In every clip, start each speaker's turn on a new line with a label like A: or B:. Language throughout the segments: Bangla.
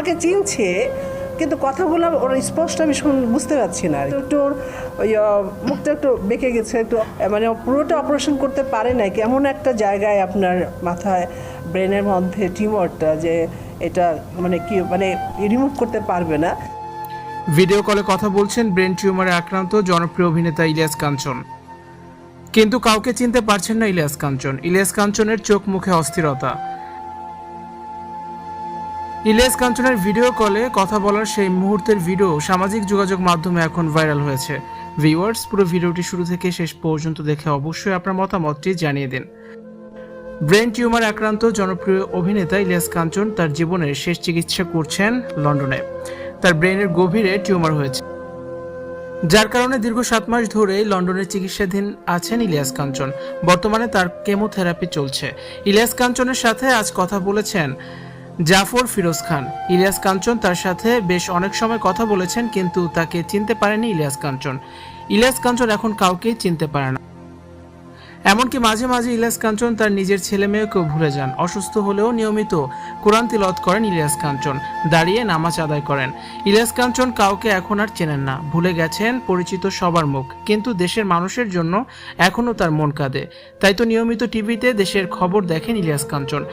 A: চিনছে, কিন্তু কথাগুলো ওর স্পষ্ট আমি শুন- বুঝতে পারছি না একটু ওর ওই মুখটা একটু বেঁকে গেছে, একটু মানে পুরোটা অপারেশন করতে পারে না কেমন একটা জায়গায় আপনার মাথায় ব্রেনের মধ্যে টিউমারটা যে এটা মানে কি মানে রিমুভ করতে পারবে না।
B: ভিডিও কলে কথা বলছেন ব্রেন টিউমারে আক্রান্ত জনপ্রিয় অভিনেতা ইলিয়াস কাঞ্চন। কিন্তু কাউকে চিনতে পারছেন না ইলিয়াস কাঞ্চন। ইলিয়াস কাঞ্চনের চোখ মুখে অস্থিরতা। ইলিয়াস কাঞ্চনের ভিডিও কলে কথা বলার সেই মুহূর্তের ভিডিও সামাজিক যোগাযোগ মাধ্যমে এখন ভাইরাল হয়েছে। ভিউয়ার্স পুরো ভিডিওটি শুরু থেকে শেষ পর্যন্ত দেখে অবশ্যই আপনার মতামতটি জানিয়ে দিন। ব্রেন টিউমার আক্রান্ত জনপ্রিয় অভিনেতা ইলিয়াস কাঞ্চন তার জীবনের শেষ চিকিৎসা করছেন লন্ডনে। তার ব্রেনের গভীরে টিউমার হয়েছে। যার কারণে দীর্ঘ সাত মাস ধরে লন্ডনের চিকিৎসাধীন আছেন ইলিয়াস কাঞ্চন। বর্তমানে তার কেমোথেরাপি চলছে। ইলিয়াস কাঞ্চনের সাথে আজ কথা বলেছেন জাফর ফিরোজ খান। ইলিয়াস কাঞ্চন তার সাথে বেশ অনেক সময় কথা বলেছেন, কিন্তু তাকে চিনতে পারেনি ইলিয়াস কাঞ্চন। ইলিয়াস কাঞ্চন এখন কাউকেই চিনতে পারে না। এমনকি মাঝে মাঝে ইলিয়াস কাঞ্চন তার নিজের ছেলে মেয়েকেও ভুলে যান। অসুস্থ হলেও নিয়মিত কোরআন তিলত করেন ইলিয়াস কাঞ্চন। দাঁড়িয়ে নামাজ আদায় করেন। ইলিয়াস কাঞ্চন কাউকে এখন আর চেনেন না। ভুলে গেছেন পরিচিত সবার মুখ। কিন্তু দেশের মানুষের জন্য এখনও তার মন কাঁদে। তাই তো নিয়মিত টিভিতে দেশের খবর দেখেন ইলিয়াস কাঞ্চন।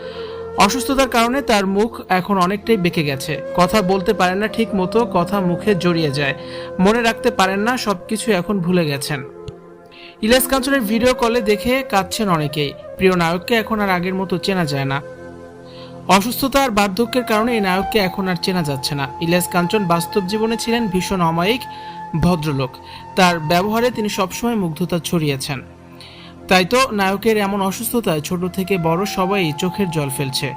B: অসুস্থতার কারণে তার মুখ এখন অনেকটাই বেঁকে গেছে। কথা বলতে পারেন না ঠিক মতো কথা মুখে জড়িয়ে যায়। মনে রাখতে পারেন না, সবকিছু এখন ভুলে গেছেন। ইলিয়াস কাঞ্চনের ভিডিও কলে দেখে কাঁদছেন অনেকেই। প্রিয় নায়ককে এখন আর আগের মতো চেনা যায় না। অসুস্থতা আর বার্ধক্যের কারণে এই নায়ককে এখন আর চেনা যাচ্ছে না। ইলিয়াস কাঞ্চন বাস্তব জীবনে ছিলেন ভীষণ অমায়িক, ভদ্রলোক। তার ব্যবহারে তিনি সবসময় মুগ্ধতা ছড়িয়েছেন। তাই তো নায়কের এমন অসুস্থতায় ছোট থেকে বড় সবাই চোখের জল ফেলছে।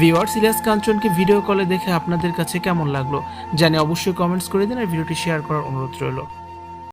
B: ভিওয়ার্স ইলিয়াস কাঞ্চনকে ভিডিও কলে দেখে আপনাদের কাছে কেমন লাগল? জানে অবশ্যই কমেন্টস করে দিন আর ভিডিওটি শেয়ার করার অনুরোধ রইল।